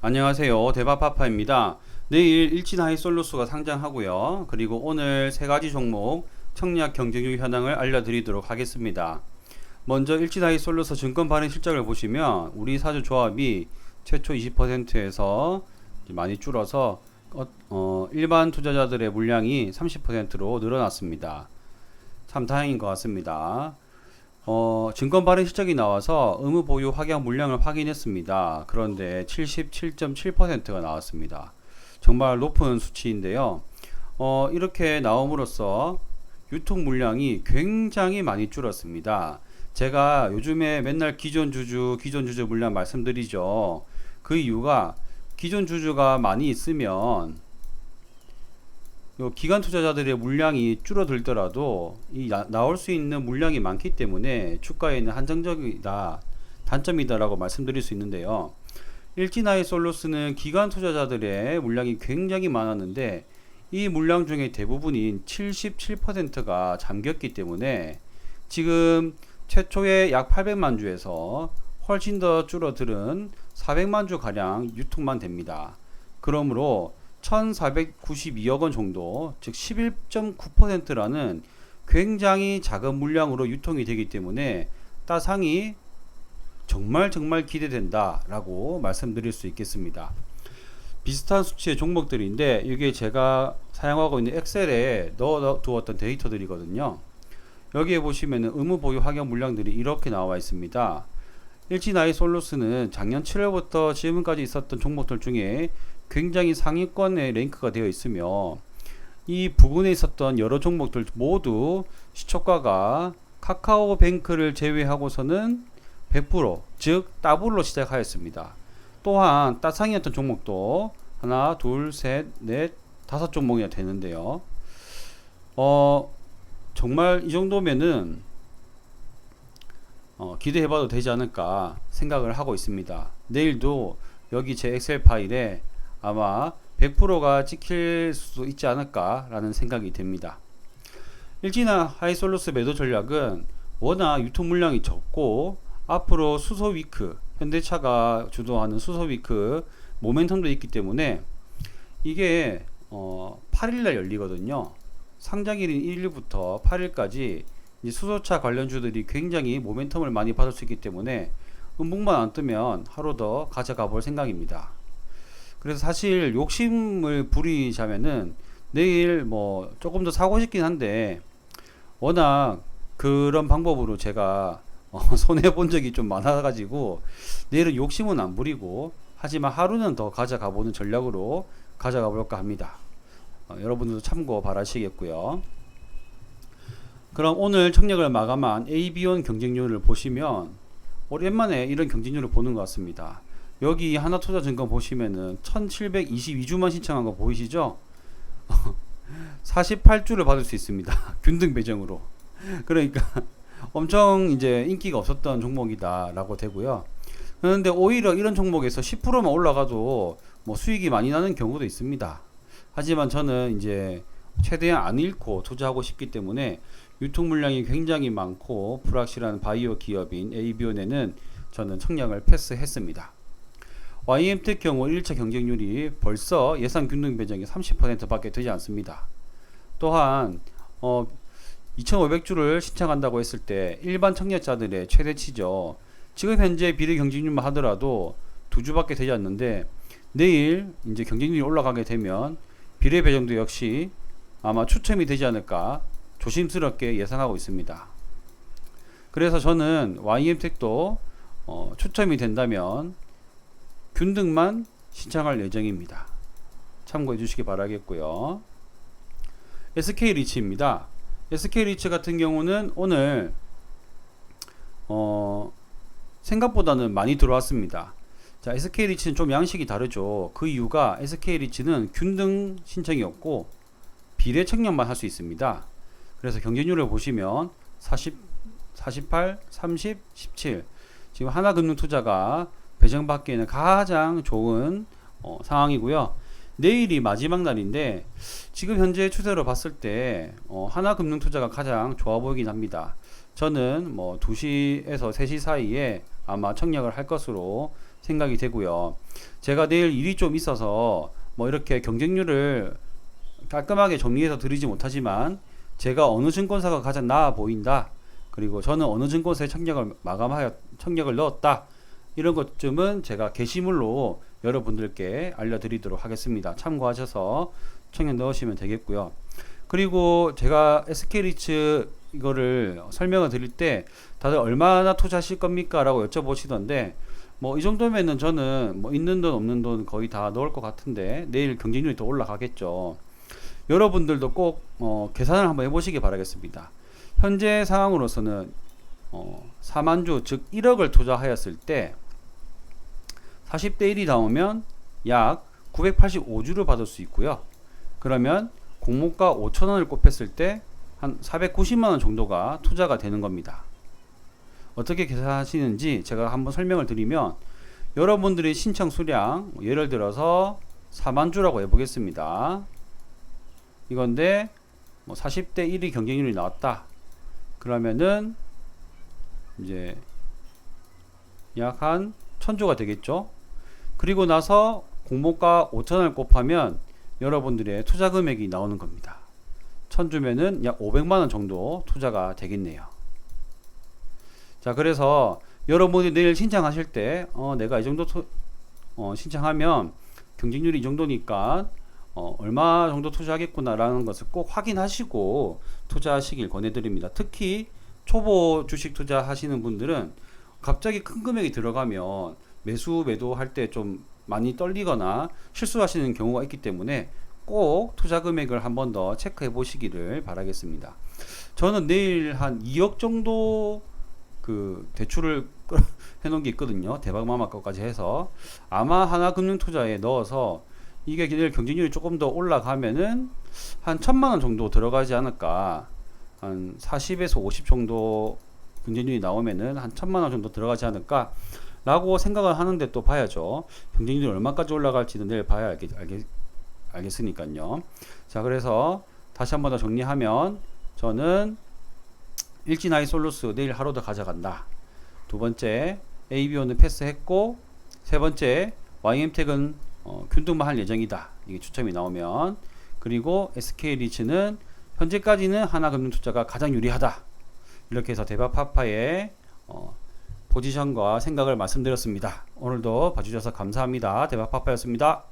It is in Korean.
안녕하세요. 대바파파입니다. 내일 일진하이 솔루스가 상장하고요. 그리고 오늘 세 가지 종목 청약 경쟁률 현황을 알려드리도록 하겠습니다. 먼저 일진하이 솔루스 증권 발행 실적을 보시면 우리 사주 조합이 최초 20%에서 많이 줄어서 어, 어, 일반 투자자들의 물량이 30%로 늘어났습니다. 참 다행인 것 같습니다. 어, 증권 발행 실적이 나와서 의무 보유 확약 물량을 확인했습니다. 그런데 77.7%가 나왔습니다. 정말 높은 수치인데요. 어, 이렇게 나옴으로써 유통 물량이 굉장히 많이 줄었습니다. 제가 요즘에 맨날 기존 주주, 기존 주주 물량 말씀드리죠. 그 이유가 기존 주주가 많이 있으면 요 기관 투자자들의 물량이 줄어들더라도 이 나, 나올 수 있는 물량이 많기 때문에 주가에는 한정적이다 단점이다라고 말씀드릴 수 있는데요. 일진아이 솔루스는 기관 투자자들의 물량이 굉장히 많았는데 이 물량 중에 대부분인 77%가 잠겼기 때문에 지금 최초의 약 800만 주에서 훨씬 더 줄어들은 400만 주 가량 유통만 됩니다. 그러므로 1,492억 원 정도, 즉 11.9%라는 굉장히 작은 물량으로 유통이 되기 때문에 따상이 정말 정말 기대된다라고 말씀드릴 수 있겠습니다. 비슷한 수치의 종목들인데 이게 제가 사용하고 있는 엑셀에 넣어 두었던 데이터들이거든요. 여기에 보시면은 의무 보유 확약 물량들이 이렇게 나와 있습니다. 일진아이 솔루스는 작년 7월부터 지금까지 있었던 종목들 중에 굉장히 상위권에 랭크가 되어 있으며 이 부근에 있었던 여러 종목들 모두 시초가가 카카오뱅크를 제외하고서는 100%, 즉 더블로 시작하였습니다. 또한 따상이었던 종목도 하나, 둘, 셋, 넷, 다섯 종목이나 되는데요. 어, 정말 이 정도면은 어, 기대해봐도 되지 않을까 생각을 하고 있습니다. 내일도 여기 제 엑셀 파일에 아마 100%가 찍힐 수 있지 않을까라는 생각이 듭니다. 일진아 하이솔루스 매도 전략은 워낙 유통 물량이 적고 앞으로 수소 위크 현대차가 주도하는 수소 위크 모멘텀도 있기 때문에 이게 어 8일날 열리거든요. 상장일인 1일부터 8일까지 수소차 관련주들이 굉장히 모멘텀을 많이 받을 수 있기 때문에 음봉만 안 뜨면 하루 더 가져가 볼 생각입니다. 그래서 사실 욕심을 부리자면은 내일 뭐 조금 더 사고 싶긴 한데 워낙 그런 방법으로 제가 어, 손해 본 적이 좀 많아가지고 내일은 욕심은 안 부리고 하지만 하루는 더 가져가 보는 전략으로 가져가 볼까 합니다. 어, 여러분들도 참고 바라시겠고요. 그럼 오늘 청력을 마감한 AB온 경쟁률을 보시면 오랜만에 이런 경쟁률을 보는 것 같습니다. 여기 하나투자증권 보시면은 1722주만 신청한 거 보이시죠? 48주를 받을 수 있습니다. 균등 배정으로. 그러니까 엄청 이제 인기가 없었던 종목이다라고 되고요. 그런데 오히려 이런 종목에서 10%만 올라가도 뭐 수익이 많이 나는 경우도 있습니다. 하지만 저는 이제 최대한 안 잃고 투자하고 싶기 때문에 유통 물량이 굉장히 많고 불확실한 바이오 기업인 AB온에는 저는 청량을 패스했습니다. YMT의 경우 1차 경쟁률이 벌써 예상 균등 배정이 30%밖에 되지 않습니다. 또한 어, 2,500주를 신청한다고 했을 때 일반 청약자들의 최대치죠. 지금 현재 비례 경쟁률만 하더라도 두 주밖에 되지 않는데 내일 이제 경쟁률이 올라가게 되면 비례 배정도 역시 아마 추첨이 되지 않을까 조심스럽게 예상하고 있습니다. 그래서 저는 YM택도 어, 추첨이 된다면 균등만 신청할 예정입니다. 참고해 주시기 바라겠고요. SK 리치입니다. SK 리치 같은 경우는 오늘 어, 생각보다는 많이 들어왔습니다. 자, SK 리치는 좀 양식이 다르죠. 그 이유가 SK 리치는 균등 신청이었고 비례 청약만 할 수 있습니다. 그래서 경쟁률을 보시면 40, 48, 30, 17 지금 하나금융투자가 배정받기에는 가장 좋은 어, 상황이고요. 내일이 마지막 날인데 지금 현재 추세로 봤을 때 어, 하나금융투자가 가장 좋아 보이긴 합니다. 저는 뭐 2시에서 3시 사이에 아마 청약을 할 것으로 생각이 되고요. 제가 내일 일이 좀 있어서 뭐 이렇게 경쟁률을 깔끔하게 정리해서 드리지 못하지만 제가 어느 증권사가 가장 나아 보인다. 그리고 저는 어느 증권사에 청약을 마감하여 청약을 넣었다. 이런 것쯤은 제가 게시물로 여러분들께 알려드리도록 하겠습니다. 참고하셔서 청약 넣으시면 되겠고요. 그리고 제가 SK리츠 이거를 설명을 드릴 때 다들 얼마나 투자하실 겁니까? 라고 여쭤보시던데 뭐 이 정도면은 저는 뭐 있는 돈 없는 돈 거의 다 넣을 것 같은데 내일 경쟁률이 더 올라가겠죠. 여러분들도 꼭 어, 계산을 한번 해보시기 바라겠습니다. 현재 상황으로서는 어, 4만주 즉 1억을 투자하였을 때 40대 1이 나오면 약 985주를 받을 수 있고요. 그러면 공모가 5천원을 곱했을 때 한 490만원 정도가 투자가 되는 겁니다. 어떻게 계산하시는지 제가 한번 설명을 드리면 여러분들의 신청 수량 뭐 예를 들어서 4만 주라고 해보겠습니다. 이건데 뭐 40대 1위 경쟁률이 나왔다. 그러면은 이제 약한 1000주가 되겠죠. 그리고 나서 공모가 5천원을 곱하면 여러분들의 투자 금액이 나오는 겁니다. 1000주면은 약 500만원 정도 투자가 되겠네요. 자, 그래서 여러분이 내일 신청하실 때, 어, 내가 이 정도 투, 어, 신청하면 경쟁률이 이 정도니까, 어, 얼마 정도 투자하겠구나라는 것을 꼭 확인하시고 투자하시길 권해드립니다. 특히 초보 주식 투자하시는 분들은 갑자기 큰 금액이 들어가면 매수 매도할 때 좀 많이 떨리거나 실수하시는 경우가 있기 때문에 꼭 투자 금액을 한 번 더 체크해 보시기를 바라겠습니다. 저는 내일 한 2억 정도 그 대출을 해놓은 게 있거든요. 대박마마 거까지 해서 아마 하나금융투자에 넣어서 이게 내일 경쟁률이 조금 더 올라가면은 한 천만 원 정도 들어가지 않을까. 한 40에서 50 정도 경쟁률이 나오면은 한 천만 원 정도 들어가지 않을까. 라고 생각을 하는데 또 봐야죠. 경쟁률이 얼마까지 올라갈지는 내일 봐야 알겠, 알겠, 알겠으니까요. 자, 그래서 다시 한 번 더 정리하면 저는 일진아이 솔루스 내일 하루 더 가져간다. 두 번째 ABO는 패스했고 세 번째 YM택은 어, 균등만 할 예정이다. 이게 추첨이 나오면 그리고 SK 리츠는 현재까지는 하나금융투자가 가장 유리하다. 이렇게 해서 대박 파파의 어, 포지션과 생각을 말씀드렸습니다. 오늘도 봐주셔서 감사합니다. 대박파파였습니다.